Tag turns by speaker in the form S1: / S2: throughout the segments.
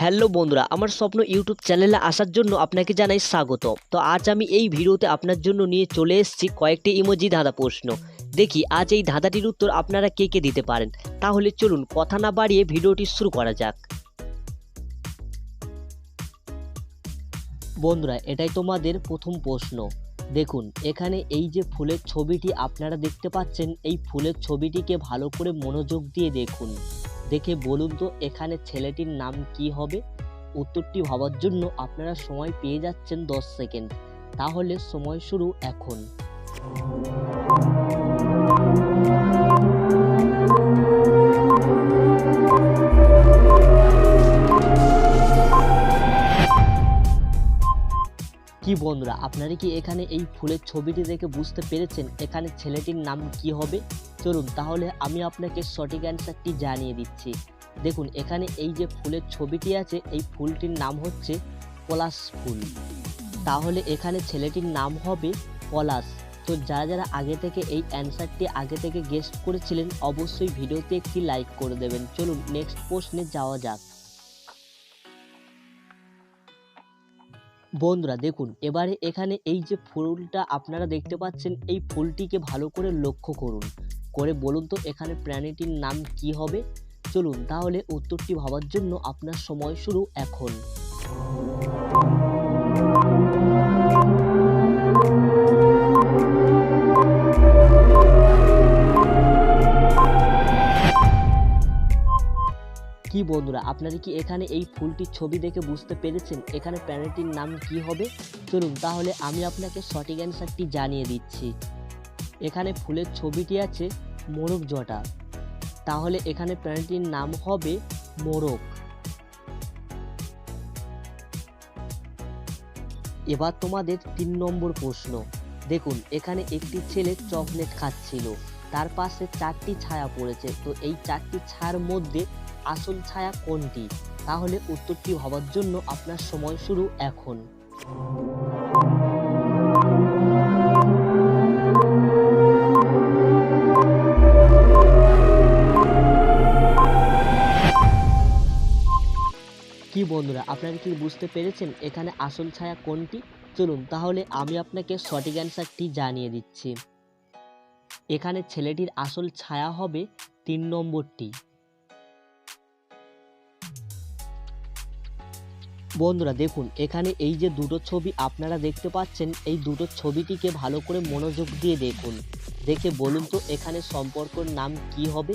S1: Hello বন্ধুরা, আমার স্বপ্ন ইউটিউব চ্যানেলে আসার জন্য আপনাকে জানাই স্বাগত। তো আজ আমি এই ভিডিওতে আপনার জন্য নিয়ে চলে এসেছি কয়েকটি ইমোজি ধাঁধা প্রশ্ন। দেখি, আজ এই ধাঁধাটির উত্তর আপনারা কে কে দিতে পারেন? তাহলে চলুন কথা না বাড়িয়ে ভিডিওটি শুরু করা যাক। বন্ধুরা, এটাই তোমাদের প্রথম প্রশ্ন। দেখুন, এখানে এই যে ফুলের ছবিটি আপনারা দেখতে পাচ্ছেন, এই ফুলের ছবিটিকে ভালো করে মনোযোগ দিয়ে দেখুন। দেখে বলুন তো এখানে ছেলেটির নাম কি হবে? উত্তরটি ভাবার জন্য আপনারা সময় পেয়ে যাচ্ছেন দশ সেকেন্ড। তাহলে সময় শুরু এখন। কি বন্ধুরা, আপনারা কি এখানে এই ফুলের ছবিটি দেখে বুঝতে পেরেছেন এখানে ছেলেটির নাম কি হবে? চলুন তাহলে আমি আপনাকে সঠিক অ্যান্সারটি জানিয়ে দিচ্ছি। দেখুন, এখানে এই যে ফুলের ছবিটি আছে, এই ফুলটির নাম হচ্ছে পলাশ ফুল। তাহলে এখানে ছেলেটির নাম হবে পলাশ। তো যারা যারা আগে থেকে এই অ্যান্সারটি আগে থেকে গেস্ট করেছিলেন, অবশ্যই ভিডিওতে একটি লাইক করে দেবেন। চলুন নেক্সট প্রশ্নে যাওয়া যাক। বন্ধুরা দেখুন, এবারে এখানে এই যে ফুলটা আপনারা দেখতে পাচ্ছেন, এই ফুলটিকে ভালো করে লক্ষ্য করুন। করে বলুন তো এখানে প্রাণীটির নাম কি হবে? চলুন তাহলে উত্তরটি ভাবার জন্য আপনার সময় শুরু এখন। কি বন্ধুরা, আপনারা কি এখানে এই ফুলটির ছবি দেখে বুঝতে পেরেছেন এখানে প্রাণীটির নাম কি হবে? চলুন তাহলে আমি আপনাকে সঠিক অ্যান্সারটি জানিয়ে দিচ্ছি। এখানে ফুলের ছবিটি আছে মোরগ জটা। তাহলে এখানে প্রাণীটির নাম হবে মোরগ। এবার তোমাদের তিন নম্বর প্রশ্ন। দেখুন, এখানে একটি ছেলে চকলেট খাচ্ছিল। তার পাশে চারটি ছায়া পড়েছে। তো এই চারটি ছায়ার মধ্যে আসল ছায়া কোনটি? তাহলে উত্তরটি হবার জন্য আপনার সময় শুরু এখন। কি বন্ধুরা, আপনারা কি বুঝতে পেরেছেন এখানে আসল ছায়া কোনটি? চলুন, তাহলে আমি আপনাকে সঠিক অ্যান্সারটি জানিয়ে দিচ্ছি। এখানে ছেলেটির আসল ছায়া হবে তিন নম্বরটি। বন্ধুরা দেখুন, এখানে এই যে দুটো ছবি আপনারা দেখতে পাচ্ছেন, এই দুটো ছবিটিকে ভালো করে মনোযোগ দিয়ে দেখুন। দেখে বলুন তো, এখানে সম্পর্কর নাম কি হবে?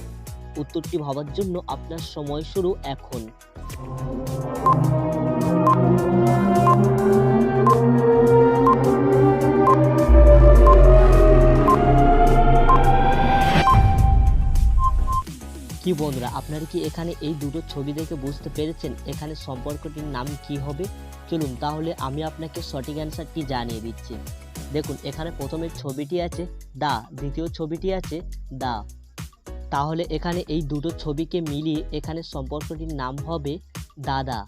S1: উত্তরটি ভাবার জন্য আপনার সময় শুরু এখন। কি বন্ধুরা, আপনারা কি এখানে এই দুটো ছবি দেখে বুঝতে পেরেছেন এখানে সম্পর্কটির নাম কি হবে? চলুন তাহলে আমি আপনাকে সঠিক অ্যান্সারটি জানিয়ে দিচ্ছি। দেখুন, এখানে প্রথমে ছবিটি আছে, দা। দ্বিতীয় ছবিটি আছে, দা। তাহলে এখানে এই দুটো ছবিকে মিলিয়ে এখানে সম্পর্কটির নাম হবে দাদা।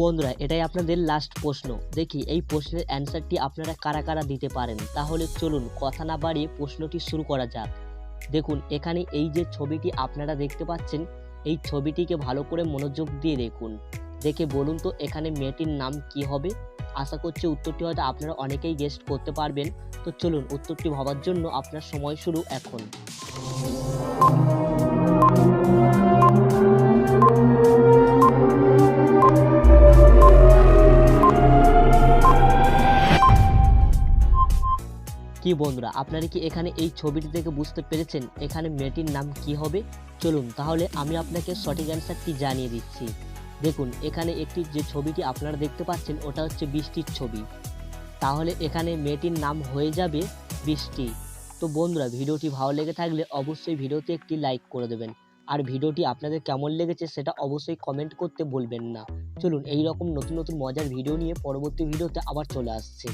S1: বন্ধুরা, এটাই আপনাদের লাস্ট প্রশ্ন। দেখি, এই প্রশ্নের অ্যান্সারটি আপনারা কারা কারা দিতে পারেন? তাহলে চলুন, কথা না বাড়িয়ে প্রশ্নটি শুরু করা যাক। দেখুন, এখানে এই যে ছবিটি আপনারা দেখতে পাচ্ছেন, এই ছবিটিকে ভালো করে মনোযোগ দিয়ে দেখুন। দেখে বলুন তো, এখানে মেয়েটির নাম কি হবে? আশা করছি উত্তরটি হয়তো আপনারা অনেকেই গেস্ট করতে পারবেন। তো চলুন, উত্তরটি ভাবার জন্য আপনার সময় শুরু এখন। কি বন্ধুরা, আপনারা কি এখানে এই ছবিটি থেকে বুঝতে পেরেছেন এখানে মেয়েটির নাম কি হবে? চলুন তাহলে আমি আপনাকে সঠিক অ্যান্সারটি জানিয়ে দিচ্ছি। দেখুন, এখানে একটি যে ছবিটি আপনারা দেখতে পাচ্ছেন, ওটা হচ্ছে বৃষ্টির ছবি। তাহলে এখানে মেয়েটির নাম হয়ে যাবে বৃষ্টি। তো বন্ধুরা, ভিডিওটি ভালো লেগে থাকলে অবশ্যই ভিডিওতে একটি লাইক করে দেবেন। আর ভিডিওটি আপনাদের কেমন লেগেছে সেটা অবশ্যই কমেন্ট করতে বলবেন না। চলুন এই রকম নতুন নতুন মজার ভিডিও নিয়ে পরবর্তী ভিডিওতে আবার চলে আসছি।